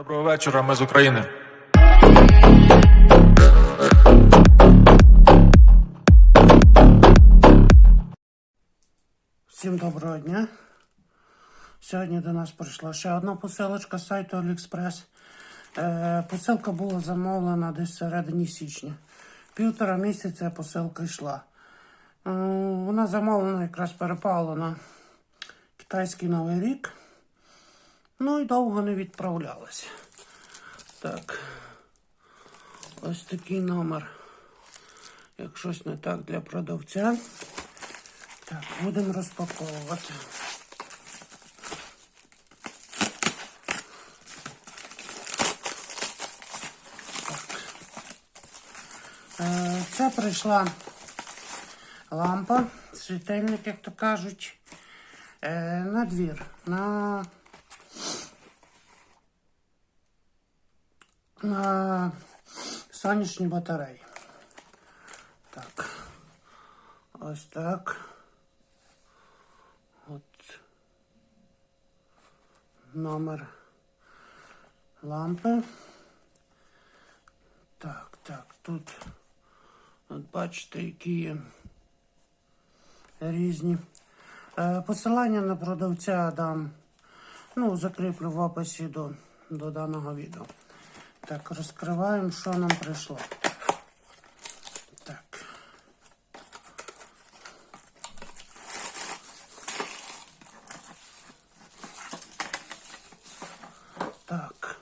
Доброго вечора, ми з України. Всім доброго дня. Сьогодні до нас прийшла ще одна посилочка з сайту AliExpress. Е, посилка була замовлена десь всередині січня. Півтора місяця посилка йшла. Е, вона замовлена якраз перепала на китайський новий рік. Ну і довго не відправлялася. Так. Ось такий номер. Як щось не так для продавця. Так, будемо розпаковувати. Так. Е, Це прийшла лампа, світильник, як то кажуть, е, на двір, на, на сонячні батареї. Так. Ось так. От номер лампи. Так, так, тут от бачите, які є різні. Е, посилання на продавця дам, ну, закріплю в описі до, до даного відео. Так, розкриваємо, що нам прийшло. Так. Так.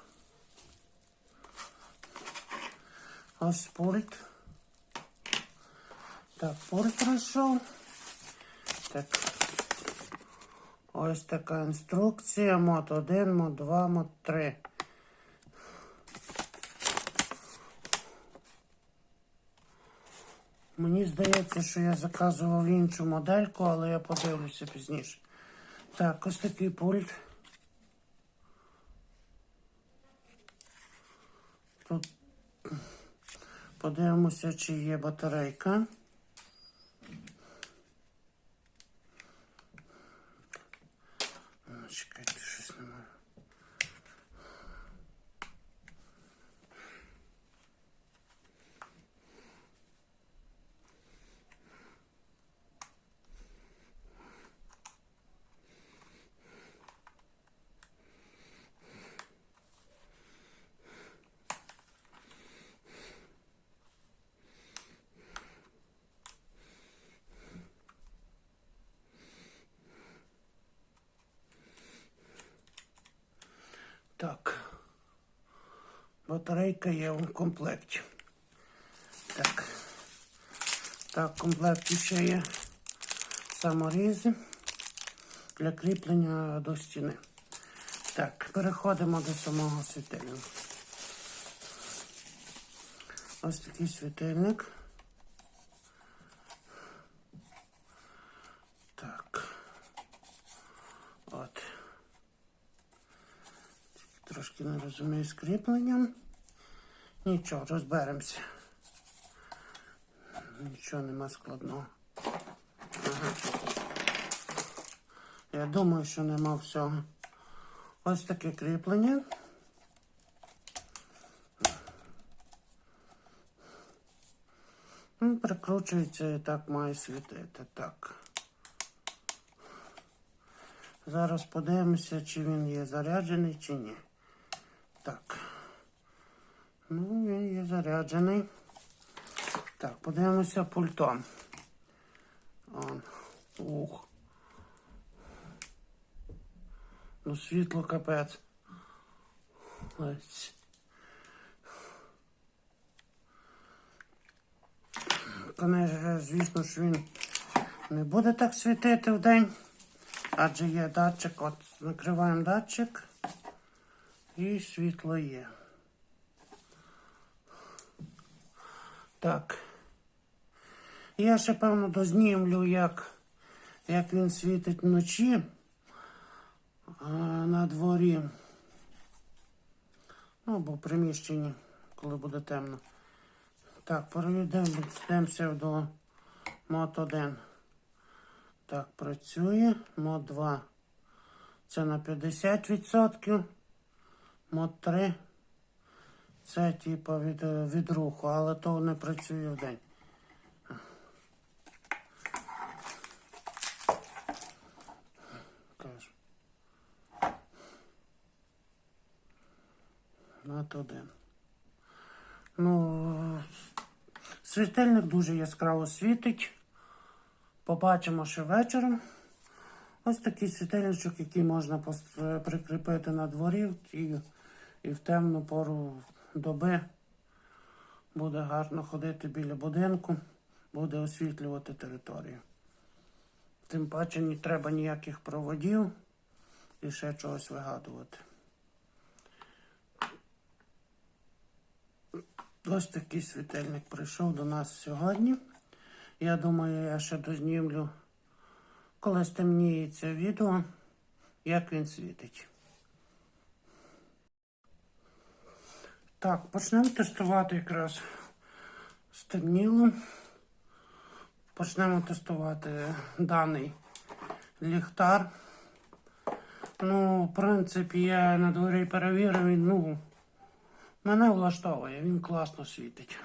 Ось пульт. Так, пульт пройшов. Так. Ось така інструкція. Мод 1, мод 2, мод 3. Мені здається, що я заказував іншу модельку, але я подивлюся пізніше. Так, ось такий пульт. Тут подивимося, чи є батарейка. Чекайте, щось немає. Так. Батарейка є в комплекті. Так. Так, в комплекті ще є саморізи для кріплення до стіни. Так, переходимо до самого світильника. Ось такий світильник. Так. От. Трошки не розумію з кріпленням. Нічого, розберемося. Нічого нема складного. Ага. Я думаю, що нема всього. Ось таке кріплення. Ну, Прикручується і так має світити. Так. Зараз подивимося, чи він є заряджений, чи ні. Так. Ну, він є заряджений. Так, подивимося пультом. Он. Ух. Ну, світло капець. Ось. Конечно, звісно, що він не буде так світити в день. Адже є датчик, от накриваємо датчик і світло є. Так. Я ще певно дознімлю, як, як він світить вночі а, на дворі. Ну, або в приміщенні, коли буде темно. Так, перейдемося до мод 1. Так, працює. Мод 2. Це на 50%. Мод 3. Це типу від, е, від руху, але то не працює вдень. Кажу. Мод 1. Ну, світильник дуже яскраво світить. Побачимо ще вечором. Ось такий світильничок, який можна прикріпити на дворі і в темну пору доби буде гарно ходити біля будинку, буде освітлювати територію. Тим паче не треба ніяких проводів і ще чогось вигадувати. Ось такий світильник прийшов до нас сьогодні. Я думаю, я ще дознімлю, коли стемніється відео, як він світить. Так, почнемо тестувати якраз стемніло. Почнемо тестувати даний ліхтар. Ну, в принципі, я на дворі перевірив, він, ну, мене влаштовує, він класно світить.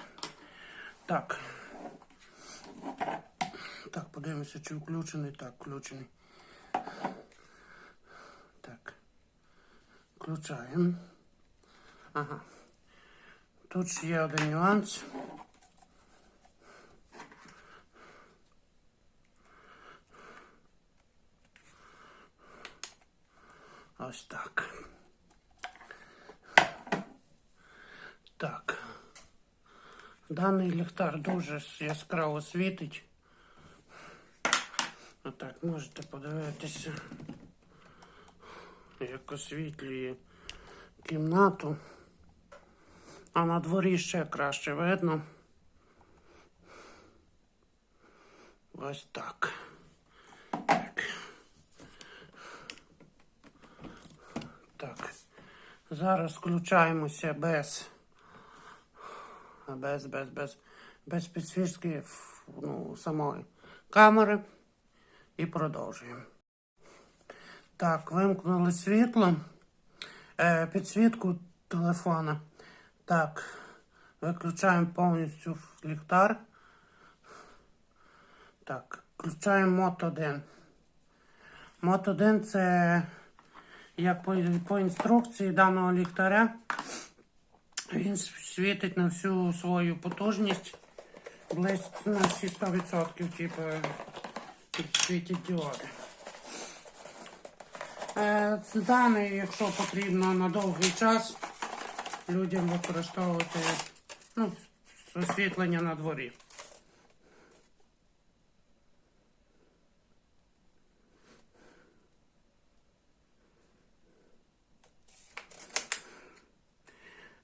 Так. Так, подивимося, чи включений. Так, включений. Так. Включаємо. Ага. Тут ще є один нюанс. Ось так. Так. Даний ліхтар дуже яскраво світить. Отак, можете подивитися, як освітлює кімнату. А на дворі ще краще видно. Ось так. Так. Так. Зараз включаємося без. Без, без, без, без підсвічки ну, самої камери. І продовжуємо. Так, вимкнули світло, е, підсвітку телефона. Так, виключаємо повністю ліхтар. Так, включаємо мод 1. Мод 1 це, як по, по інструкції даного ліхтаря, він світить на всю свою потужність близько на всі 100%, типу світять діоди. Е, Даний, якщо потрібно на довгий час людям використовувати ну, освітлення на дворі.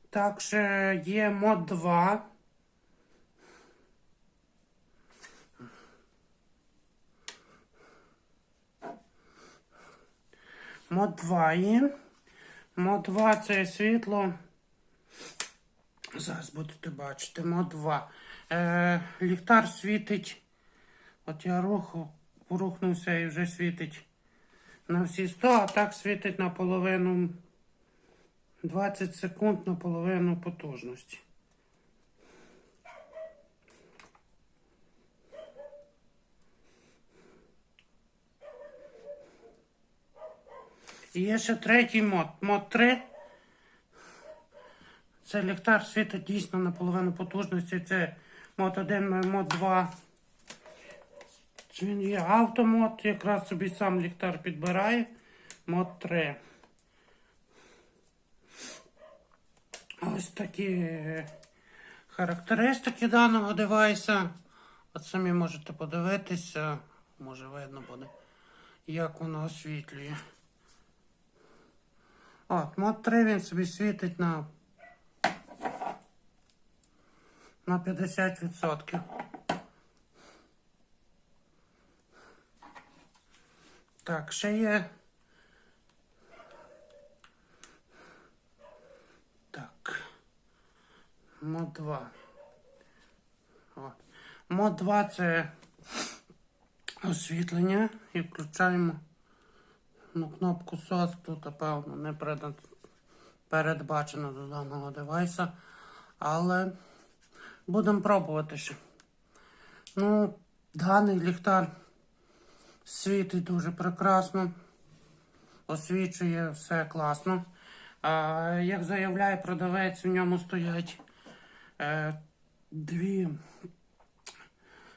Так, ще є мод 2. Мод 2 є. Мод 2 це світло. Зараз будете бачити. Мод 2. Е, ліхтар світить. От я руху, порухнувся і вже світить на всі 100, а так світить на половину 20 секунд на половину потужності. І є ще третій мод. Мод 3. Це ліхтар світить дійсно на половину потужності. Це мод 1, мод 2. Це Він є автомод, якраз собі сам ліхтар підбирає. Мод 3. Ось такі характеристики даного девайса. От самі можете подивитися, може видно буде, як воно освітлює. От, мод 3 він собі світить на, на 50%. Так, ще є. Так. Мод 2. От. Мод 2 це освітлення і включаємо ну, кнопку SOS тут, напевно, не, передбачено до даного девайса. Але будемо пробувати ще. Ну, даний ліхтар світить дуже прекрасно, освічує все класно. А, як заявляє продавець, в ньому стоять е, дві,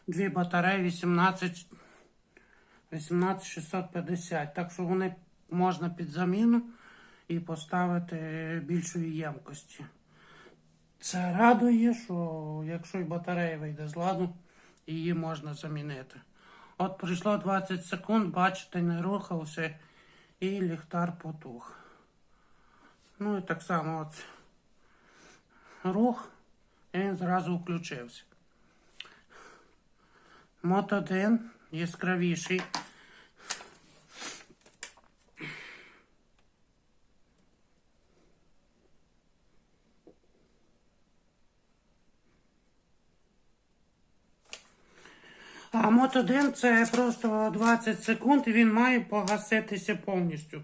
дві батареї 18, 18650. Так що вони можна під заміну і поставити більшої ємкості. Це радує, що якщо і батарея вийде з ладу, її можна замінити. От пройшло 20 секунд, бачите, не рухався і ліхтар потух. Ну і так само от рух, і він зразу включився. Мот 1 яскравіший. А мот 1 це просто 20 секунд і він має погаситися повністю.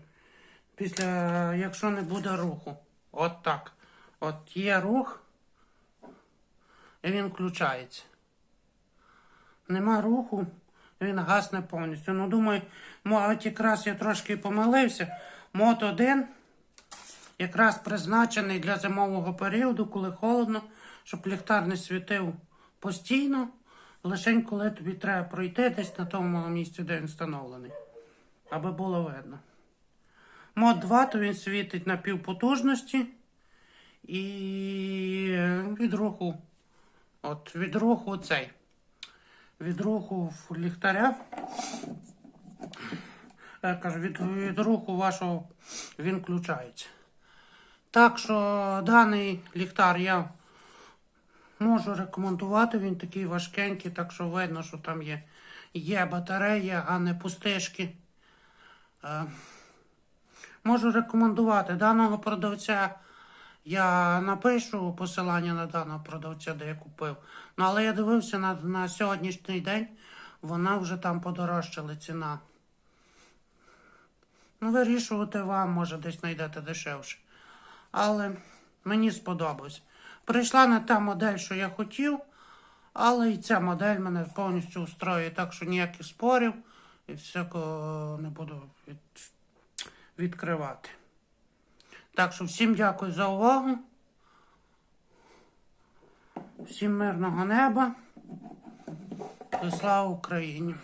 Після, якщо не буде руху. От так. От є рух, і він включається. Нема руху, він гасне повністю. Ну, думаю, мабуть, якраз я трошки помилився. Мот 1 якраз призначений для зимового періоду, коли холодно, щоб ліхтар не світив постійно, лише коли тобі треба пройти десь на тому місці, де він встановлений, аби було видно. Мод 2, то він світить на півпотужності і від руху, от від руху цей, від руху ліхтаря, я кажу, від, від руху вашого він включається. Так що даний ліхтар я можу рекомендувати, він такий важкенький, так що видно, що там є, є батарея, а не пустишки. Е, Можу рекомендувати даного продавця. Я напишу посилання на даного продавця, де я купив. Ну, але я дивився на, на сьогоднішній день, вона вже там подорожчала ціна. Ну, вирішувати вам, може, десь знайдете дешевше. Але мені сподобалось. Прийшла не та модель, що я хотів, але і ця модель мене повністю устроює, так що ніяких спорів і всякого не буду від, відкривати. Так що всім дякую за увагу. Всім мирного неба. І слава Україні!